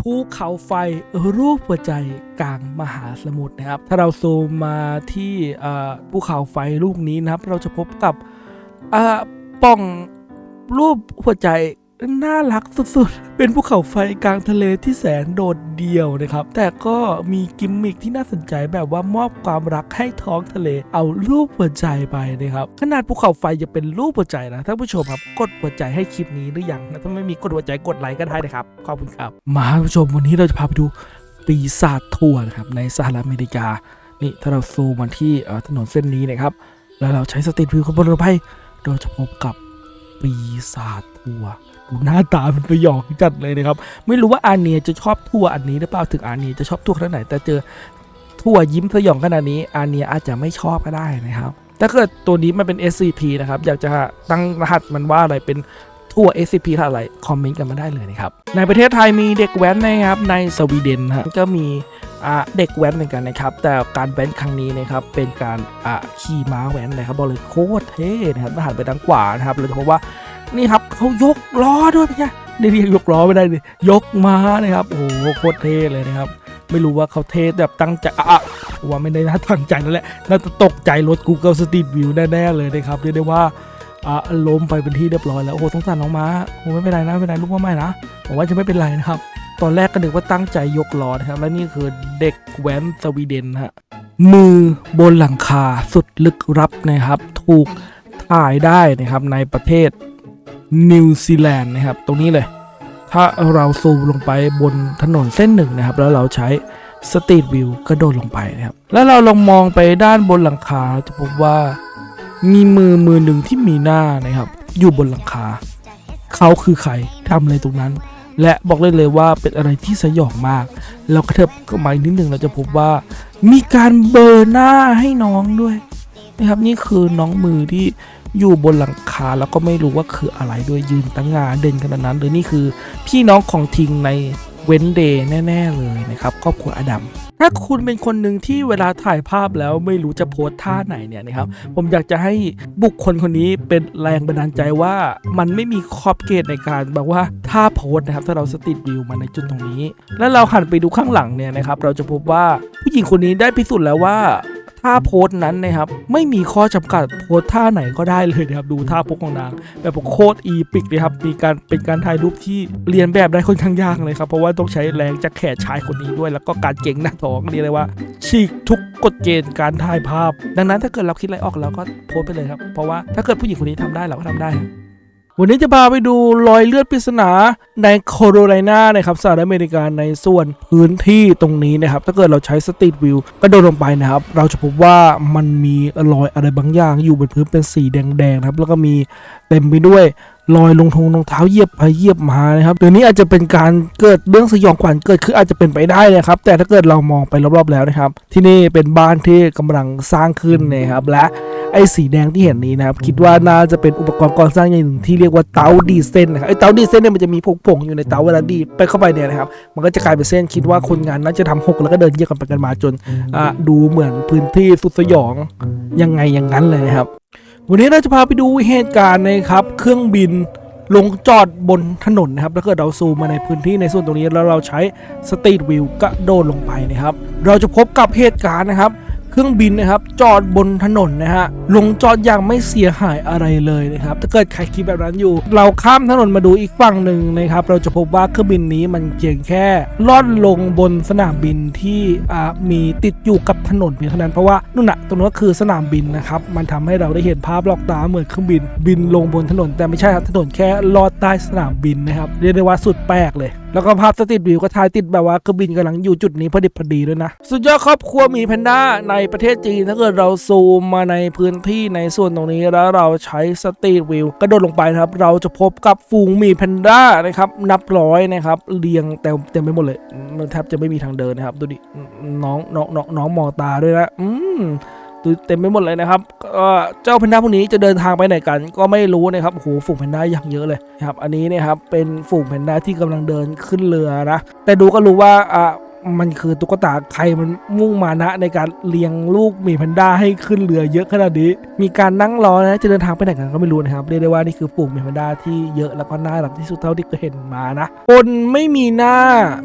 ภูเขาไฟรูปหัวใจกลางมหาสมุทรนะครับ ถ้าเราซูมมาที่ภูเขาไฟลูกนี้นะครับ เราจะพบกับป่องรูปหัวใจ น่ารักสุดๆ เป็นภูเขาไฟกลางทะเลที่แสนโดดเดี่ยวนะครับ แต่ก็มีกิมมิคที่น่าสนใจแบบว่ามอบความรักให้ท้องทะเล เอารูปหัวใจไปนะครับ ขนาดภูเขาไฟจะเป็นรูปหัวใจนะท่านผู้ชมครับ กดหัวใจให้คลิปนี้หรือยังนะถ้าไม่มีกดหัวใจกดไลค์ก็ได้นะครับ ขอบคุณครับ มาท่านผู้ชมวันนี้เราจะพาไปดูปีศาจทั่วนะครับในสหรัฐอเมริกา นี่ถ้าเราซูมมาที่ถนนเส้นนี้นะครับ แล้วเราใช้สตรีทวิวขับรถไปเราจะพบกับปีศาจทั่ว หน้าตาเป็นประหยอกจัดเลยนะครับ ไม่รู้ว่าอาเนียจะชอบทั่วอันนี้หรือเปล่าถึงอาเนียจะชอบทั่วขนาดไหน แต่เจอทั่วยิ้มสยองขนาดนี้อาเนียอาจจะไม่ชอบก็ได้นะครับถ้าเกิดตัวนี้มันเป็น SCP นะครับ อยากจะตั้งรหัสมันว่าอะไรเป็นทั่ว SCP ท่าอะไร คอมเมนต์กันมาได้เลยนะครับ ในประเทศไทยมีเด็กแว้นนะครับ ในสวีเดนฮะก็มีเด็กแว้นเหมือนกันนะครับ แต่การแว้นครั้งนี้นะครับ เป็นการขี่ม้าแว้นนะครับ บอกเลยโคตรเท่นะครับถ้าหันไปทางขวานะครับเราจะพบว่า นี่ครับเขายกล้อด้วยเป็นไงได้เรียกยกล้อไม่ได้ดิยยกม้านะครับโอ้โหโคตรเท่เลยนะครับ ไม่รู้ว่าเขาเท่แบบตั้งใจอะอะว่าไม่ได้น่าตั้งใจนั่นแหละน่าจะตกใจรถ Google Street View แน่ๆเลยนะครับเรียกได้ว่าอ่าล้มไปเป็นที่เรียบร้อยแล้วโอ้โหสงสารน้องม้าโอ้ไม่เป็นไรนะไม่เป็นไรลูกว่าไม่นะผมว่าจะไม่เป็นไรนะครับ ตอนแรกก็นึกว่าตั้งใจยกล้อนะครับ และนี่คือเด็กแว้นสวีเดนฮะมือบนหลังคาสุดลึกลับนะครับ ถูกถ่ายได้นะครับในประเทศ นิวซีแลนด์นะครับ ตรงนี้เลย ถ้าเราซูมลงไปบนถนนเส้นหนึ่งนะครับ แล้วเราใช้สตรีทวิวกระโดดลงไปนะครับ แล้วเราลองมองไปด้านบนหลังคาจะพบว่ามีมือมือหนึ่งที่มีหน้านะครับ อยู่บนหลังคา เขาคือใครทำอะไรตรงนั้น และบอกเลยเลยว่าเป็นอะไรที่สยองมาก เรากระเถิบเข้ามาอีกนิดหนึ่งเราจะพบว่า มีการเบอร์หน้าให้น้องด้วยนะครับนี่คือน้องมือที่ อยู่บนหลังคาแล้วก็ไม่รู้ว่าคืออะไรด้วยยืนตั้งงานเด่นขนาดนั้นเลยนี่คือ พี่น้องของทิงในเว้นเดย์แน่ ๆ เลยนะครับครอบครัวอดัมถ้าคุณเป็นคนหนึ่งที่เวลาถ่ายภาพแล้วไม่รู้จะโพสท่าไหนเนี่ยนะครับ ผมอยากจะให้บุคคลคนนี้เป็นแรงบันดาลใจว่ามันไม่มีขอบเขตในการแบบว่าท่าโพสนะครับ ถ้าเราสติดวิวมาในจุดตรงนี้ แล้วเราหันไปดูข้างหลังเนี่ยนะครับ เราจะพบว่าผู้หญิงคนนี้ได้พิสูจน์แล้วว่า ท่าโพสนั้นนะครับ ไม่มีข้อจำกัดโพสท่าไหนก็ได้เลยนะครับ ดูท่าโพสของนาง แบบโคตรอีปิกเลยครับ มีการเป็นการถ่ายรูปที่เรียนแบบได้ค่อนข้างยากเลยครับ เพราะว่าต้องใช้แรงจากแขนชายคนนี้ด้วย แล้วก็การเก่งหน้าท้องเรียกได้ว่า ฉีกทุกกฎเกณฑ์การถ่ายภาพ ดังนั้นถ้าเกิดเราคิดอะไรออกเราก็โพสไปเลยครับ เพราะว่าถ้าเกิดผู้หญิงคนนี้ทำได้เราก็ทำได้ วันนี้จะพาไปดูรอยเลือดปริศนาในโคโรไลนานะครับสหรัฐอเมริกาในส่วนพื้นที่ตรงนี้นะครับ ถ้าเกิดเราใช้สตรีทวิวกระโดดลงไปนะครับ เราจะพบว่ามันมีรอยอะไรบางอย่างอยู่บนพื้นเป็นสีแดงๆนะครับ แล้วก็มีเต็มไปด้วยรอยลงทงรองเท้าเหยียบไปเหยียบมานะครับเดี๋ยวนี้อาจจะเป็นการเกิดเรื่องสยองขวัญเกิดขึ้นอาจจะเป็นไปได้นะครับ แต่ถ้าเกิดเรามองไปรอบๆแล้วนะครับ ที่นี่เป็นบ้านที่กำลังสร้างขึ้นนะครับและ ไอ้สีแดงที่เห็นนี้นะครับ คิดว่าน่าจะเป็นอุปกรณ์ก่อสร้างอย่างหนึ่งที่เรียกว่าเตาดีดเส้นนะครับไอ้เตาดีดเส้นเนี่ยมันจะมีผงๆอยู่ในเตาเวลาดีดไปเข้าไปเนี่ยนะครับ มันก็จะกลายเป็นเส้นคิดว่าคนงานน่าจะทำหกแล้วก็เดินเหยียบกันไปกันมาจนอ่าดูเหมือนพื้นที่สุดสยองยังไงอย่างนั้นเลยนะครับ วันนี้เราจะพาไปดูเหตุการณ์นะครับ เครื่องบินลงจอดบนถนนนะครับถ้าเกิดเราซูมมาในพื้นที่ในส่วนตรงนี้แล้วเราใช้สตรีทวิวกระโดดลงไปนะครับ เราจะพบกับเหตุการณ์นะครับ เครื่องบินนะครับจอดบนถนนนะฮะลงจอดอย่างไม่เสียหายอะไรเลยนะครับถ้าเกิดใครคิดแบบนั้นอยู่ เราข้ามถนนมาดูอีกฝั่งหนึ่งนะครับเราจะพบว่าเครื่องบินนี้มันเพียงแค่ลอนลงบนสนามบินที่มีติดอยู่กับถนนเพียงเท่านั้นเพราะว่านู่นน่ะตรงนั้นก็คือสนามบินนะครับมันทำให้เราได้เห็นภาพลอกตาเหมือนเครื่องบิน บินลงบนถนน แต่ไม่ใช่ครับถนนแค่ลอดใต้สนามบินนะครับเรียกได้ว่าสุดแปลกเลยแล้วก็ภาพสตรีทวิวก็ถ่ายติดแบบว่าเครื่องบินกำลังอยู่จุดนี้พอดิบพอดีด้วยนะ สุดยอดครอบครัวมีแพนด้าในประเทศจีนถ้าเกิดเราซูมมาในพื้นที่ในส่วนตรงนี้แล้วเราใช้สตรีทวิวกระโดดลงไปนะครับ เราจะพบกับฝูงมีแพนด้านะครับนับร้อยนะครับเรียงเต็มเต็มไปหมดเลยแทบจะไม่มีทางเดินนะครับดูดิน้องน้องน้องน้องมองตาด้วยนะอืม เต็มไปหมดเลยนะครับก็เจ้าแพนด้าพวกนี้จะเดินทางไปไหนกัน ก็ไม่รู้นะครับโอ้โหฝูงแพนด้าอย่างเยอะเลยนะครับอันนี้นะครับเป็นฝูงแพนด้าที่กำลังเดินขึ้นเรือนะแต่ดูก็รู้ว่าอะ มันคือตุ๊กตาใครมันมุ่งมานะในการเลี้ยงลูกหมีแพนด้าให้ขึ้นเรือเยอะขนาดนี้ มีการนั่งรอนะจะเดินทางไปไหนกันก็ไม่รู้นะครับเรียกได้ว่านี่คือฝูงหมีแพนด้าที่เยอะแล้วก็น่ารักที่สุดเท่าที่เคยเห็นมานะคนไม่มีหน้า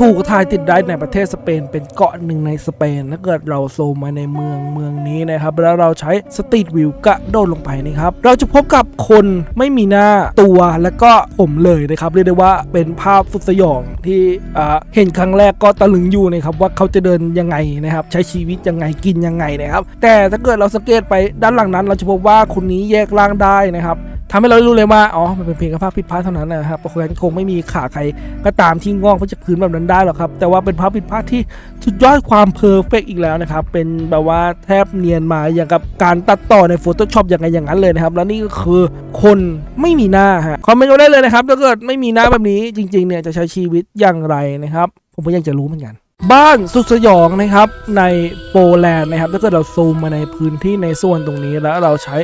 ถูกถ่ายติดได้ในประเทศสเปน เป็นเกาะหนึ่งในสเปนถ้าเกิดเราโซมมาในเมืองเมืองนี้นะครับแล้วเราใช้สตรีทวิวกระโดดลงไปนะครับเราจะพบกับคนไม่มีหน้าตัวแล้วก็ผมเลยนะครับเรียกได้ว่าเป็นภาพสุดสยองที่อ่าเห็นครั้งแรกก็ตะลึงอยู่อยู่นะครับว่าเขาจะเดินยังไงนะครับใช้ชีวิตยังไงกินยังไงนะครับแต่ถ้าเกิดเราสังเกตไปด้านหลังนั้น เราจะพบว่าคนนี้แยกร่างได้นะครับทำให้เรารู้เลยว่าอ๋อมันเป็นเพียงแค่ภาพผิดพลาดเท่านั้นนะครับเพราะฉะนั้นคงไม่มีขาใครก็ตามที่งอกมาะจากพื้นแบบนั้นได้หรอกครับแต่ว่าเป็นภาพผิดพลาดที่สุดยอดความเพอร์เฟกอีกแล้วนะครับเป็นแบบว่าแทบเนียนมาอย่างกับการตัดต่อใน Photoshop อย่างไงอย่างนั้นเลยนะครับแล้วนี่ก็คือคนไม่มีหน้าฮะคอมเมนต์มาได้เลยนะครับถ้าเกิดไม่มีหน้าแบบนี้จริงๆเนี่ยจะใช้ชีวิตอย่างไรนะครับผมก็ยังจะรู้เหมือนกัน บ้านสุดสยองนะครับในโปแลนด์นะครับถ้าเกิดเราซูมมาในพื้นที่ในส่วนตรงนี้แล้วเราใช้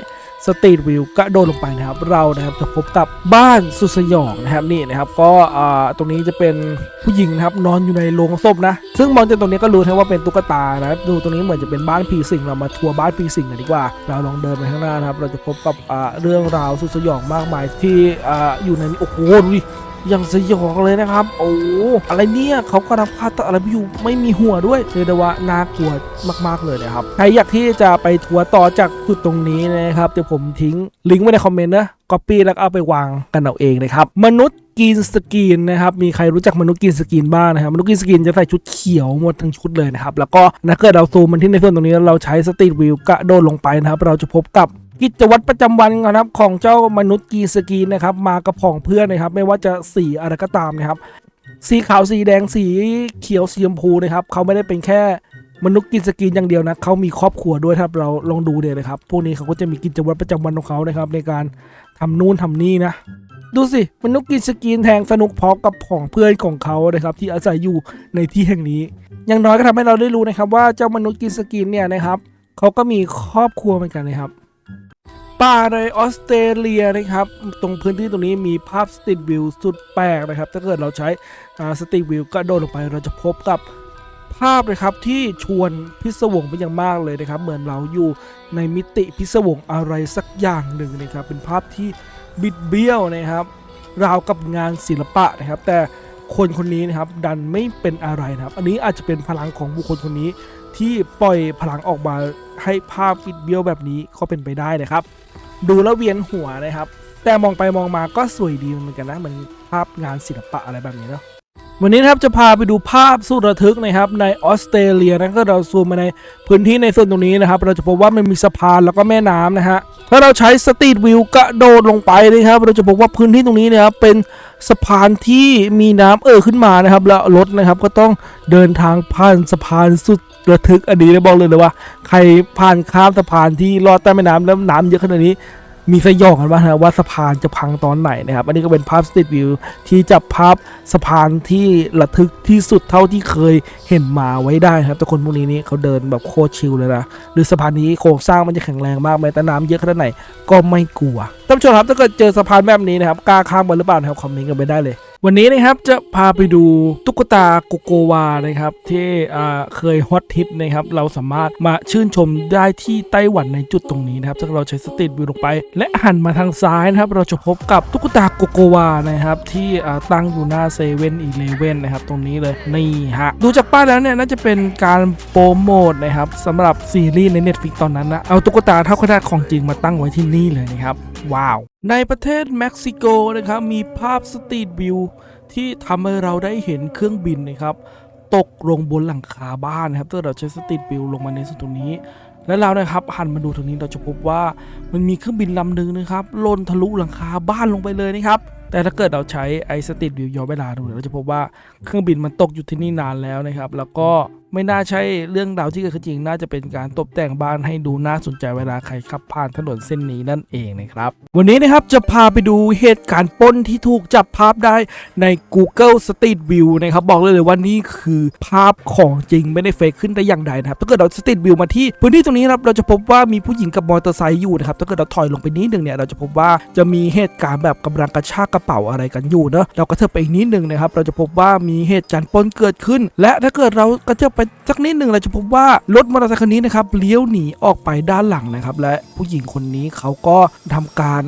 สตรีทวิวกระโดดลงไปนะครับ เรานะครับจะพบกับบ้านสุดสยองนะครับนี่นะครับ ก็อ่าตรงนี้จะเป็นผู้หญิงนะครับนอนอยู่ในโรงศพนะ ซึ่งมองจากตรงนี้ก็รู้นะว่าเป็นตุ๊กตานะครับดูตรงนี้เหมือนจะเป็นบ้านผีสิงเรามาทัวร์บ้านผีสิงกันดีกว่า เราลองเดินไปข้างหน้านะครับ เราจะพบกับอ่าเรื่องราวสุดสยองมากมายที่อ่าอยู่ในนี้โอ้โหดูดิ อย่างสยองเลยนะครับ โอ้อะไรเนี่ยเขากำลังพาดอะไรไปอยู่ไม่มีหัวด้วยเรียกได้ว่าน่ากลัวมาก ๆ เลยนะครับ ใครอยากที่จะไปทัวร์ต่อจากจุดตรงนี้นะครับเดี๋ยวผมทิ้งลิงก์ไว้ในคอมเมนต์นะก๊อปปี้แล้วก็เอาไปวางกันเอาเองนะครับมนุษย์กินสกรีนนะครับมีใครรู้จักมนุษย์กินสกรีนบ้างนะครับมนุษย์กินสกรีนจะใส่ชุดเขียวหมดทั้งชุดเลยนะครับแล้วก็ถ้าเกิดเราซูมมันที่ในส่วนตรงนี้เราใช้สตรีทวิวกระโดดลงไปนะครับเราจะพบกับ กิจวัตรประจำวันนะครับของเจ้ามนุษย์กีสกีนนะครับมากับผองเพื่อนนะครับ ไม่ว่าจะสีอะไรก็ตามนะครับ สีขาวสีแดงสีเขียวสีชมพูนะครับเขาไม่ได้เป็นแค่มนุษย์กินสกีนอย่างเดียวนะเขามีครอบครัวด้วยครับเราลองดูเลยนะครับ พวกนี้เขาก็จะมีกิจวัตรประจำวันของเขานะครับ ในการทำนู่นทำนี่นะ ดูสิมนุษย์กินสกีนแทงสนุกพร้อมกับผองเพื่อนของเขานะครับ ที่อาศัยอยู่ในที่แห่งนี้ อย่างน้อยก็ทำให้เราได้รู้นะครับ ว่าเจ้ามนุษย์กินสกีนเนี่ยนะครับเขาก็มีครอบครัวเหมือนกันนะครับ ป่าในออสเตรเลียนะครับ ตรงพื้นที่ตรงนี้มีภาพสตรีทวิวสุดแปลกนะครับ ถ้าเกิดเราใช้สตรีทวิวก็โดดลงไปเราจะพบกับภาพนะครับที่ชวนพิศวงเป็นอย่างมากเลยนะครับ เหมือนเราอยู่ในมิติพิศวงอะไรสักอย่างหนึ่งนะครับ เป็นภาพที่บิดเบี้ยวนะครับราวกับงานศิลปะนะครับ แต่คนคนนี้นะครับดันไม่เป็นอะไรนะครับ อันนี้อาจจะเป็นพลังของบุคคลคนนี้ ที่ปล่อยพลังออกมาให้ภาพปิดเบี้ยวแบบนี้ก็เป็นไปได้เลยครับ ดูแล้วเวียนหัวนะครับ แต่มองไปมองมาก็สวยดีเหมือนกันนะเหมือนภาพงานศิลปะอะไรแบบนี้เนาะวันนี้นะครับจะพาไปดูภาพสุดระทึกนะครับในออสเตรเลียนะก็เราซูมมาในพื้นที่ในส่วนตรงนี้นะครับ เราจะพบว่ามันมีสะพานแล้วก็แม่น้ำนะฮะ ถ้าเราใช้สตรีทวิวกระโดดลงไปนะครับ เราจะพบว่าพื้นที่ตรงนี้นะครับเป็นสะพานที่มีน้ำเอ่อขึ้นมานะครับ แล้วรถนะครับก็ต้องเดินทางผ่านสะพานสุดระทึกอันนี้นะบอกเลยเลยว่า ใครผ่านข้ามสะพานที่ลอดใต้แม่น้ำแล้วน้ำเยอะขนาดนี้ มีสยองกันว่านะว่าสะพานจะพังตอนไหนนะครับอันนี้ก็เป็นภาพสตรีทวิวที่จับภาพสะพานที่ระทึกที่สุดเท่าที่เคยเห็นมาไว้ได้ครับแต่คนพวกนี้นี่เขาเดินแบบโคตรชิลเลยนะหรือสะพานนี้โครงสร้างมันจะแข็งแรงมากไหมแต่น้ำเยอะขนาดไหนก็ไม่กลัวท่านผู้ชมครับถ้าเกิดเจอสะพานแบบนี้นะครับกล้าข้ามกันหรือเปล่านะครับคอมเมนต์กันไปได้เลย วันนี้นะครับจะพาไปดูตุ๊กตาโกโกวานะครับที่เคยฮอตฮิตนะครับเราสามารถมาชื่นชมได้ที่ไต้หวันในจุดตรงนี้นะครับถ้าเราใช้สตรีทวิวลงไป และหันมาทางซ้ายนะครับ เราจะพบกับตุ๊กตาโกโกวานะครับที่ตั้งอยู่หน้าเซเว่นอีเลเว่นนะครับตรงนี้เลยนี่ฮะดูจากป้ายแล้วเนี่ยน่าจะเป็นการโปรโมทนะครับสำหรับซีรีส์ใน Netflix ตอนนั้นนะเอาตุ๊กตาเท่าขนาดของจริงมาตั้งไว้ที่นี่เลยนะครับ ว้าว ในประเทศเม็กซิโกนะครับมีภาพสตรีทวิวที่ทำให้เราได้เห็นเครื่องบินนะครับตกลงบนหลังคาบ้านนะครับถ้าเราใช้สตรีทวิวลงมาในส่วนตรงนี้ และเรานะครับหันมาดูตรงนี้เราจะพบว่ามันมีเครื่องบินลำหนึ่งนะครับล่นทะลุหลังคาบ้านลงไปเลยนะครับแต่ถ้าเกิดเราใช้ไอสตรีทวิวย้อนเวลาดูเราจะพบว่าเครื่องบินมันตกอยู่ที่นี่นานแล้วนะครับ แล้วก็ ไม่น่าใช่เรื่องราวที่เกิดขึ้นจริง น่าจะเป็นการตกแต่งบ้านให้ดูน่าสนใจเวลาใครขับผ่านถนนเส้นนี้นั่นเองนะครับ วันนี้นะครับจะพาไปดูเหตุการณ์ป้นที่ถูกจับภาพได้ใน Google Street View นะครับบอกเลยเลยว่านี่คือภาพของจริงไม่ได้เฟกขึ้นได้อย่างใดนะครับถ้าเกิดเรา Street View มาที่พื้นที่ตรงนี้ครับเราจะพบว่ามีผู้หญิงกับมอเตอร์ไซค์อยู่นะครับถ้าเกิดเราถอยลงไปนิดนึงเนี่ยเราจะพบว่าจะมีเหตุการณ์แบบกำลังกระชากกระเป๋าอะไรกันอยู่เนอะเราก็เถิบไปอีกนิดนึงนะครับเราจะพบว่ามีเหตุการณ์ป้นเกิดขึ้น และถ้าเกิดเราก็เถิบไปสักนิดหนึ่งเราจะพบว่ารถมอเตอร์ไซค์คันนี้นะครับเลี้ยวหนีออกไปด้านหลังนะครับ และผู้หญิงคนนี้เขาก็ทำการ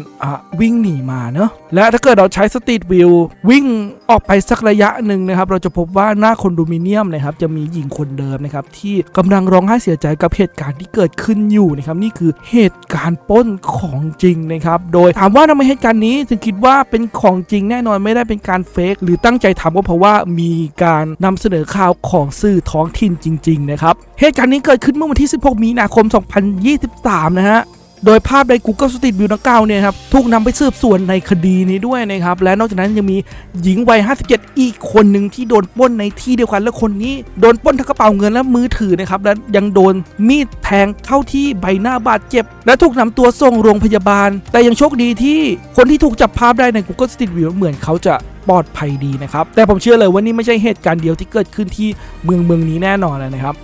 วิ่งหนีมาเนอะและถ้าเกิดเราใช้สตรีทวิววิ่งออกไปสักระยะหนึ่งนะครับ เราจะพบว่าหน้าคอนโดมิเนียมนะครับจะมีหญิงคนเดิมนะครับที่กำลังร้องไห้เสียใจกับเหตุการณ์ที่เกิดขึ้นอยู่นะครับนี่คือเหตุการณ์ป้นของจริงนะครับ โดยถามว่าทำไมเหตุการณ์นี้ถึงคิดว่าเป็นของจริงแน่นอนไม่ได้เป็นการเฟกหรือตั้งใจทำก็เพราะว่ามีการนำเสนอข่าวของสื่อท้องถิ่นจริง ๆ นะครับ เหตุการณ์นี้เกิดขึ้นเมื่อวันที่ 16 มีนาคม 2023 นะฮะโดยภาพใน Google Street View ดังกล่าวเนี่ยครับถูกนำไปสืบสวนในคดีนี้ด้วยนะครับ และนอกจากนั้นยังมีหญิงวัย 57 อีกคนหนึ่งที่โดนปล้นในที่เดียวกันและคนนี้โดนปล้นทั้งกระเป๋าเงินและมือถือนะครับและยังโดนมีดแทงเข้าที่ใบหน้าบาดเจ็บ และถูกนำตัวส่งโรงพยาบาล แต่ยังโชคดีที่คนที่ถูกจับภาพได้ใน Google Street View เหมือนเขาจะ ปลอดภัยดีนะครับแต่ผมเชื่อเลยว่านี่ไม่ใช่เหตุการณ์เดียวที่เกิดขึ้นที่เมืองเมืองนี้แน่นอนนะครับ